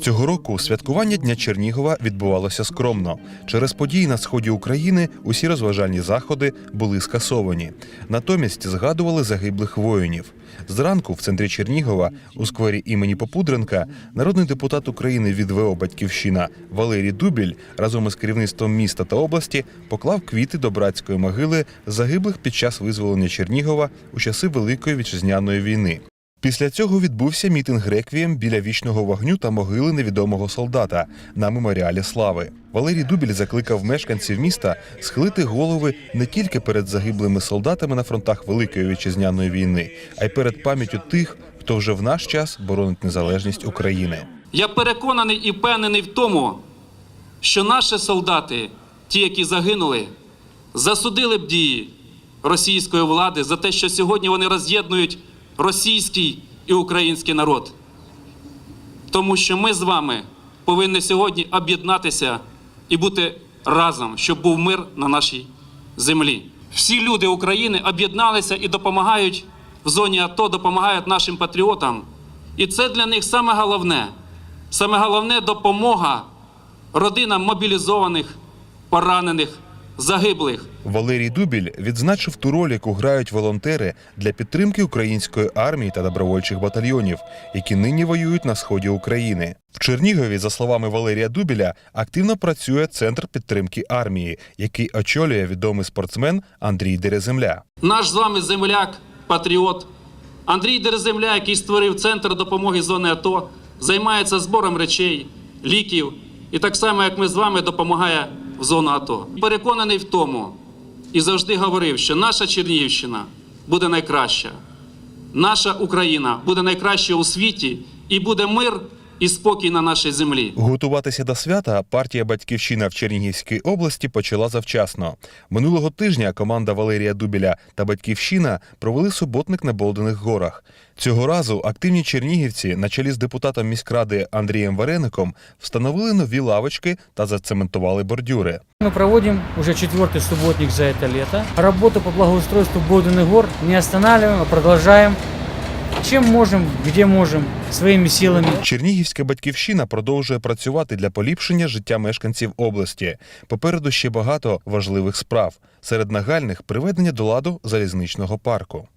Цього року святкування Дня Чернігова відбувалося скромно. Через події на сході України усі розважальні заходи були скасовані. Натомість згадували загиблих воїнів. Зранку в центрі Чернігова, у сквері імені Попудренка, народний депутат України від ВО Батьківщина Валерій Дубіль разом із керівництвом міста та області поклав квіти до братської могили загиблих під час визволення Чернігова у часи Великої вітчизняної війни. Після цього відбувся мітинг реквієм біля вічного вогню та могили невідомого солдата на меморіалі слави. Валерій Дубіль закликав мешканців міста схилити голови не тільки перед загиблими солдатами на фронтах Великої вітчизняної війни, а й перед пам'яттю тих, хто вже в наш час боронить незалежність України. Я переконаний і впевнений в тому, що наші солдати, ті, які загинули, засудили б дії російської влади за те, що сьогодні вони роз'єднують російський і український народ. Тому що ми з вами повинні сьогодні об'єднатися і бути разом, щоб був мир на нашій землі. Всі люди України об'єдналися і допомагають в зоні АТО, допомагають нашим патріотам. І це для них саме головне. Саме головне допомога родинам мобілізованих, поранених, загиблих. Валерій Дубіль відзначив ту роль, яку грають волонтери для підтримки української армії та добровольчих батальйонів, які нині воюють на сході України. В Чернігові, за словами Валерія Дубіля, активно працює центр підтримки армії, який очолює відомий спортсмен Андрій Дереземля. Наш з вами земляк, патріот Андрій Дереземля, який створив центр допомоги зони АТО, займається збором речей, ліків і так само, як ми з вами, допомагає в зону АТО. Переконаний в тому і завжди говорив, що наша Чернігівщина буде найкраща, наша Україна буде найкраща у світі, і буде мир і спокій на нашій землі. Готуватися до свята партія Батьківщина в Чернігівській області почала завчасно. Минулого тижня команда Валерія Дубіля та Батьківщина провели суботник на Болдених горах. Цього разу активні чернігівці, на чолі з депутатом міськради Андрієм Вареником, встановили нові лавочки та зацементували бордюри. Мы проводим уже четвертый субботник за это лето. Работу по благоустройству Боденных гор не останавливаем, а продолжаем. Чем можемо, де можемо, своїми силами. Чернігівська батьківщина продовжує працювати для поліпшення життя мешканців області. Попереду ще багато важливих справ. Серед нагальних приведення до ладу залізничного парку.